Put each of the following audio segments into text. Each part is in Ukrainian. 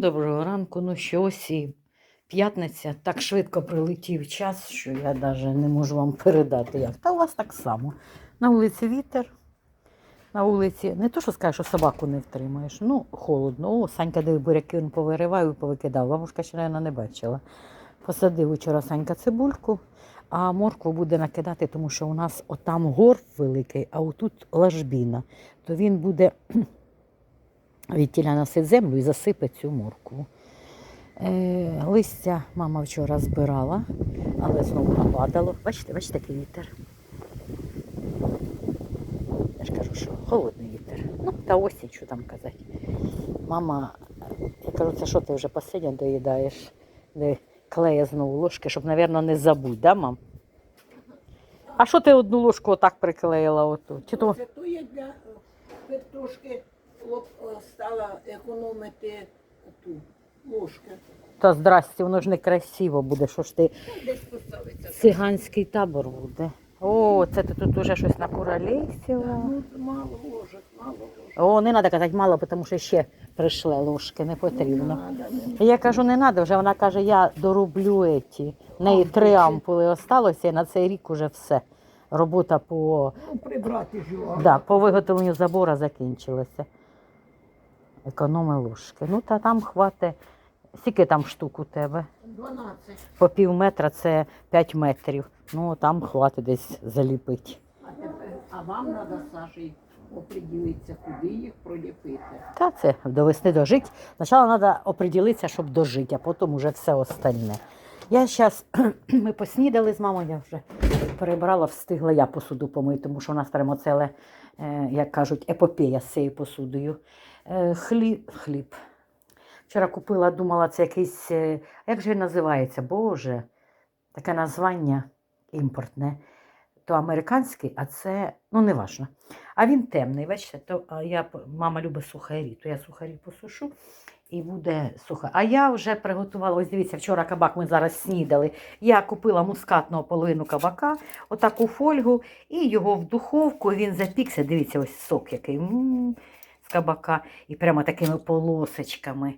Доброго ранку, ну що ось і п'ятниця. Так швидко прилетів час, що я навіть не можу вам передати як. Та у вас так само. На вулиці вітер, на вулиці не то, що скажеш, що собаку не втримаєш. Ну, холодно. О, Санька диви буряки він повиривав і повикидав. Бабушка ще, мабуть, не бачила. Посадив вчора Санька цибульку, а моркву буде накидати, тому що у нас отам горб великий, а отут ложбіна. То він буде відтіля носить землю і засипе цю моркву. Е, листя мама вчора збирала, але знову нападало. Бачите, бачите, який вітер. Я ж кажу, що холодний вітер. Ну, та осінь, що там казати. Мама, я кажу, це що ти вже посидя доїдаєш, де клеє знову ложки, щоб, мабуть, не забудь, да, мам? А що ти одну ложку отак приклеїла оту? Чи то... Це то я для е, лоп- е, стала економити ту ложку. Та здрасте, воно ж не красиво буде, що ж ти Ну, Десь поставиться. циганський табор буде. О, це ти тут уже щось накуролесила. Ну, мало ложок, мало ложок. О, не треба казати мало, тому що ще прийшли ложки, не потрібно. Надо, не Я кажу, не треба, вже вона каже, я дороблю еті. В неї три ампули осталося, і на цей рік уже все. Робота по, Ну, прибрати ж його. да, по виготовленню забора закінчилася. Економи ложки. Ну, та там хватить. Скільки там штук у тебе? 12. По пів метра це 5 метрів. Ну, там хватить десь заліпити. А, тепер, а вам треба, Саші, оприділитися, куди їх проліпити. Та це до весни дожить. Спочатку треба оприділитися, щоб дожити, а потім уже все остальне. Я зараз, ми поснідали з мамою, я вже перебрала, встигла я посуду помити, тому що у нас прямо ціле, е, як кажуть, епопея з цією посудою. Е, Хліб, хліб. Вчора купила, думала, це якийсь, е, як же він називається? Боже, таке названня імпортне. То американський, а це, ну, не важно. А він темний, бачите, то я, мама любить сухарі, то я сухарі посушу і буде сухо. А я вже приготувала, ось дивіться, вчора кабак ми зараз снідали. Я купила мускатного половину кабака, отаку фольгу, і його в духовку, він запікся, дивіться, ось сок який м, з кабака, і прямо такими полосочками.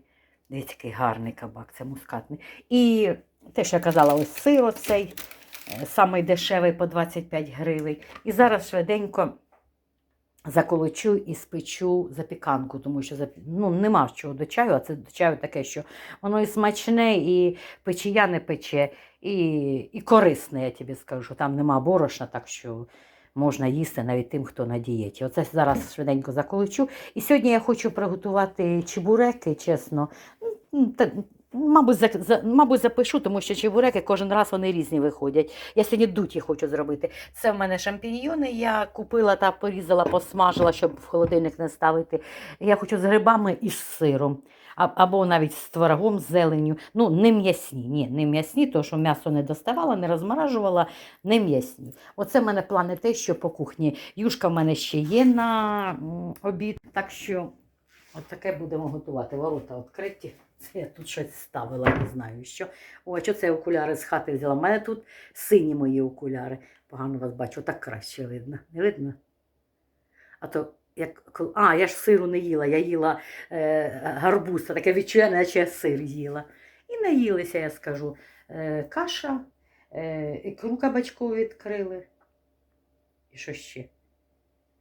Дивіться, який гарний кабак, це мускатний. І те, що я казала, ось сир оцей, е, самий дешевий по 25 гривень. І зараз швиденько заколочу і спечу запіканку, тому що ну, нема чого до чаю, а це до чаю таке, що воно і смачне, і печія не пече, і, і корисне, я тобі скажу. Там нема борошна, так що можна їсти навіть тим, хто на дієті. Оце зараз швиденько заколочу. І сьогодні я хочу приготувати чебуреки, чесно. Ну, Мабуть, мабуть, запишу, тому що чебуреки кожен раз вони різні виходять. Я сьогодні дуті хочу зробити. Це в мене шампіньйони. Я купила та порізала, посмажила, щоб в холодильник не ставити. Я хочу з грибами і з сиром. Або навіть з творогом, з зеленню. Ну, не м'ясні. Ні, не м'ясні, тому що м'ясо не доставала, не розморажувала, не м'ясні. Оце в мене плани те, що по кухні. Юшка в мене ще є на обід. Так що от таке будемо готувати. Ворота відкриті. Це я тут щось ставила, не знаю що. О, що це окуляри з хати взяла? У мене тут сині мої окуляри. Погано вас бачу, так краще видно. Не видно? А то як А, я ж сиру не їла, я їла е, гарбуз, таке відчуття, наче я сир їла. І наїлися, я скажу. Е, каша, е, ікру кабачкову відкрили. І що ще?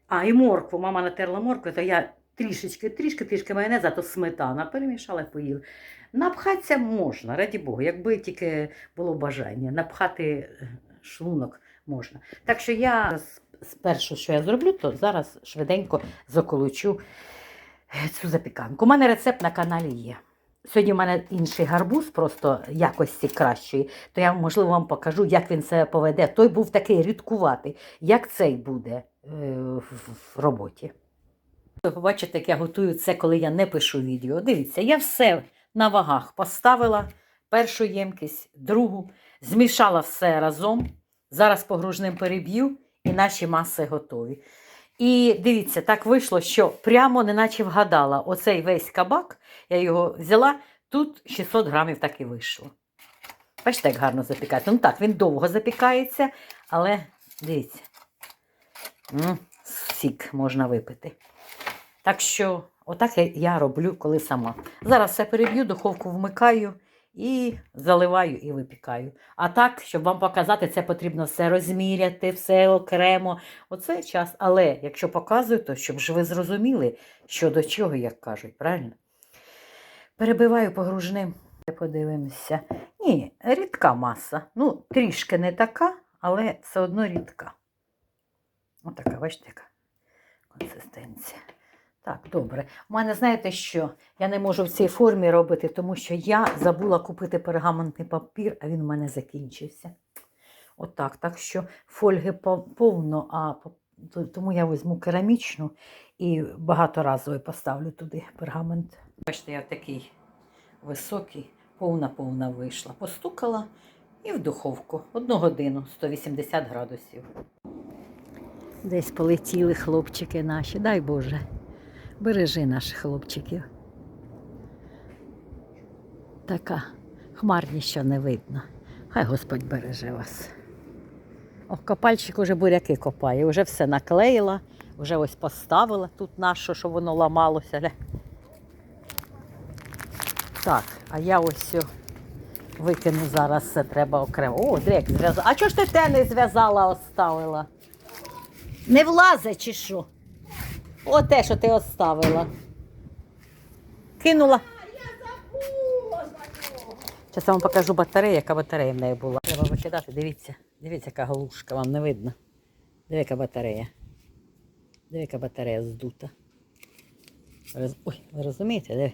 А, і моркву. Мама натерла моркву, то я трішечки, трішки, трішки майонеза, то сметана перемішала і поїла. Напхатися можна, раді Богу, якби тільки було бажання. Напхати е, шлунок можна. Так що я спершу, що я зроблю, то зараз швиденько заколочу е, цю запіканку. У мене рецепт на каналі є. Сьогодні в мене інший гарбуз, просто якості кращої, то я, можливо, вам покажу, як він себе поведе. Той був такий рідкуватий. Як цей буде е, в роботі? Ви побачите, як я готую це, коли я не пишу відео. Дивіться, я все на вагах поставила першу ємкість, другу, змішала все разом. Зараз погружним переб'ю і наші маси готові. І дивіться, так вийшло, що прямо неначе вгадала оцей весь кабак, я його взяла, тут 600 грамів так і вийшло. Бачите, як гарно запікається. Ну так, він довго запікається, але дивіться, м, сік можна випити. Так що Отак я- я роблю, коли сама. Зараз все переб'ю, духовку вмикаю і заливаю і випікаю. А так, щоб вам показати, це потрібно все розміряти, все окремо. Оце час. Але якщо показую, то щоб ж ви зрозуміли, що до чого, як кажуть, правильно? Перебиваю погружним. Подивимося. Ні, рідка маса. Ну, трішки не така, але все одно рідка. Отака, бачите, яка консистенція. Так, добре. У мене, знаєте що? Я не можу в цій формі робити, тому що я забула купити пергаментний папір, а він у мене закінчився. Отак. Так що фольги повно, а тому я візьму керамічну і багаторазовий поставлю туди пергамент. Бачите, я такий високий, повна-повна вийшла. Постукала і в духовку. Одну годину, 180 градусів. Десь полетіли хлопчики наші, дай Боже. Бережи наших хлопчиків. Така хмарність, що не видно. Хай Господь береже вас. О, копальчик уже буряки копає, вже все наклеїла, вже ось поставила тут нашу, щоб воно ламалося. Так, а я ось викину зараз, це треба окремо. О, дрек зв'язала. А чого ж ти те не зв'язала, оставила? Не влазить чи що? О, те, що ти оставила. Кинула. Зараз я вам покажу батарею, яка батарея в неї була. Треба викидати, дивіться. Дивіться, яка галушка, вам не видно. Диви, яка батарея. Диви, яка батарея здута. Роз- Ой, ви розумієте? Диви.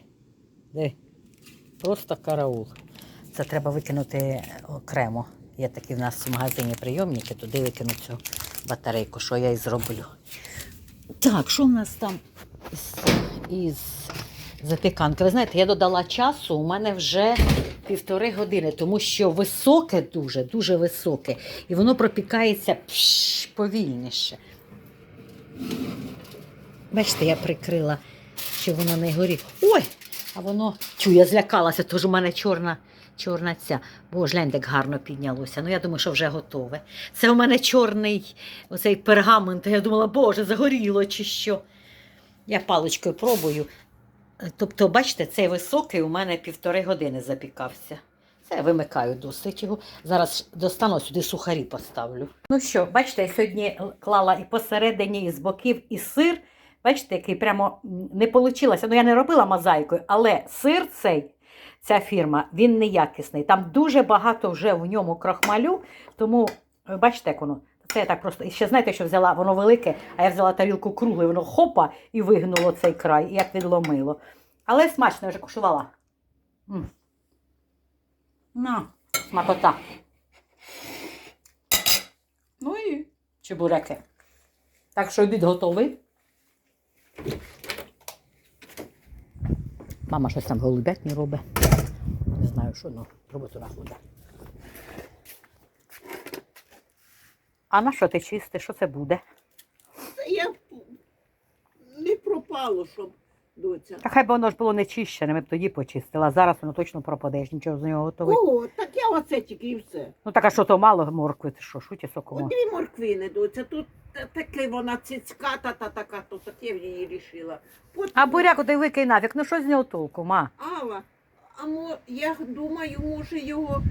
Диви. Просто караул. Це треба викинути окремо. Є такі в нас в магазині прийомники, туди викину цю батарейку, що я і зроблю. Так, що в нас там із, із запіканки? Ви знаєте, я додала часу, у мене вже півтори години, тому що високе дуже, дуже високе. І воно пропікається пш, повільніше. Бачите, я прикрила, що воно не горіло. Ой! А воно. Чу, я злякалася, тож у мене чорна, чорна ця. Боже, гляньте, як гарно піднялося. Ну, я думаю, що вже готове. Це у мене чорний оцей пергамент. Я думала, боже, загоріло чи що. Я паличкою пробую. Тобто, бачите, цей високий у мене півтори години запікався. Це я вимикаю досить його. Зараз достану сюди сухарі поставлю. Ну що, бачите, я сьогодні клала і посередині, і з боків, і сир. Бачите, який прямо не вийшло. Ну, я не робила мозаїкою, але сир цей, ця фірма, він неякісний. Там дуже багато вже в ньому крохмалю, тому бачите, як воно. Це я так просто. І ще знаєте, що взяла, воно велике, а я взяла тарілку круглу, і воно хопа і вигнуло цей край, і як відломило. Але смачно, я вже куштувала. М. На, смакота. Ну і чебуреки. Так що обід готовий. Мама щось там голубятні робить. Не знаю, що, ну, роботу буде. А на що ти чисти? Що це буде? Це я не пропало, щоб доця. Та хай би воно ж було не чищене, ми б тоді почистила. Зараз воно точно пропаде, ж нічого з нього готовий. Ого, так я оце тільки і все. Ну так а що то мало моркви, ти що, шуті сокомо? От дві морквини, доця. Тут таке вона цицька, та та така, то таке в її рішила. Потім, А буряк ти викинь нафіг, ну що з нього толку, ма? Алла, а мо, я думаю, може його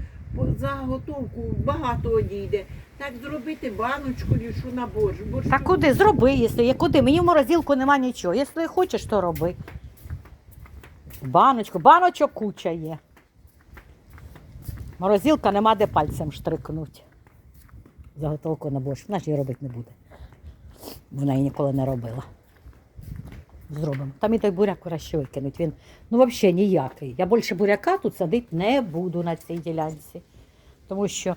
заготовку багато одійде. Так зробити баночку, що на борщ. борщ Та куди? Зроби, якщо є куди. Мені в морозилку нема нічого. Якщо хочеш, то роби. Баночку, баночок куча є. Морозилка нема де пальцем штрикнуть. Заготовку на борщ. Вона ж її робити не буде. Вона її ніколи не робила. Зробимо. Там і той буряк краще викинуть. Він ну взагалі ніякий. Я більше буряка тут садити не буду на цій ділянці. Тому що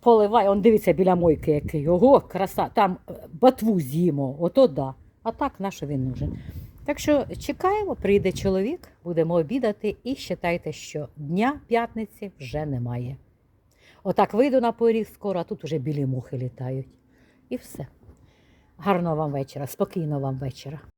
поливає, он дивиться біля мойки який. Ого, краса, там е, ботву з'їмо, ото да. А так на що він нужен? Так що чекаємо, прийде чоловік, будемо обідати і вважайте, що дня п'ятниці вже немає. Отак вийду на поріг скоро, а тут уже білі мухи літають. І все. Гарного вам вечора, спокійного вам вечора.